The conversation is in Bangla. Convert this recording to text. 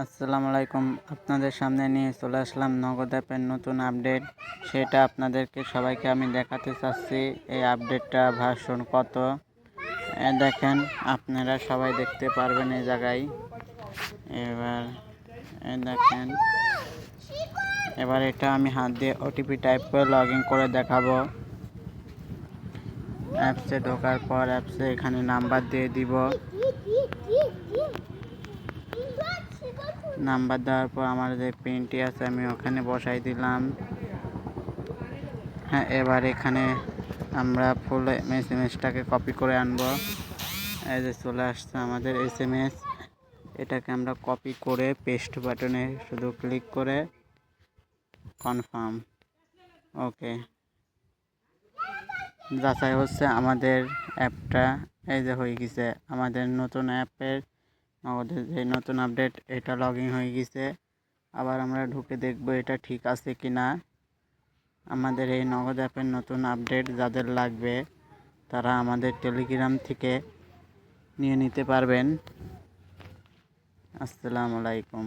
আসসালামু আলাইকুম। আপনাদের সামনে নিয়ে চলে আসলাম নগদ অ্যাপের নতুন আপডেট। সেটা আপনাদেরকে, সবাইকে আমি দেখাতে চাচ্ছি, এই আপডেটটা ভার্সন কত? দেখেন, আপনারা সবাই দেখতে পারবেন এই জায়গায়। এবার দেখেন, এবার এটা আমি হাত দিয়ে ওটিপি টাইপ করে লগ ইন করে দেখাবো। অ্যাপসে ঢোকার পর অ্যাপসে এখানে নাম্বার দিয়ে দিব। নাম্বার দেওয়ার পর আমার যে পিনটি আছে আমি ওখানে বসাই দিলাম। হ্যাঁ এবার এখানে আমরা ফুল এস এম এসটাকে কপি করে আনব। এই যে চলে আসছে আমাদের এস এম এস এটাকে আমরা কপি করে পেস্ট বাটনে শুধু ক্লিক করে কনফার্ম ওকে যাচাই হচ্ছে আমাদের অ্যাপটা এই যে হয়ে গেছে আমাদের নতুন অ্যাপের আমাদের যে নতুন আপডেট, এটা লগ ইন হয়ে গেছে। আবার আমরা ঢুকে দেখব এটা ঠিক আছে কি না আমাদের এই নগদ অ্যাপের নতুন আপডেট যাদের লাগবে, তারা আমাদের টেলিগ্রাম থেকে নিয়ে নিতে পারবেন। আসসালামু আলাইকুম।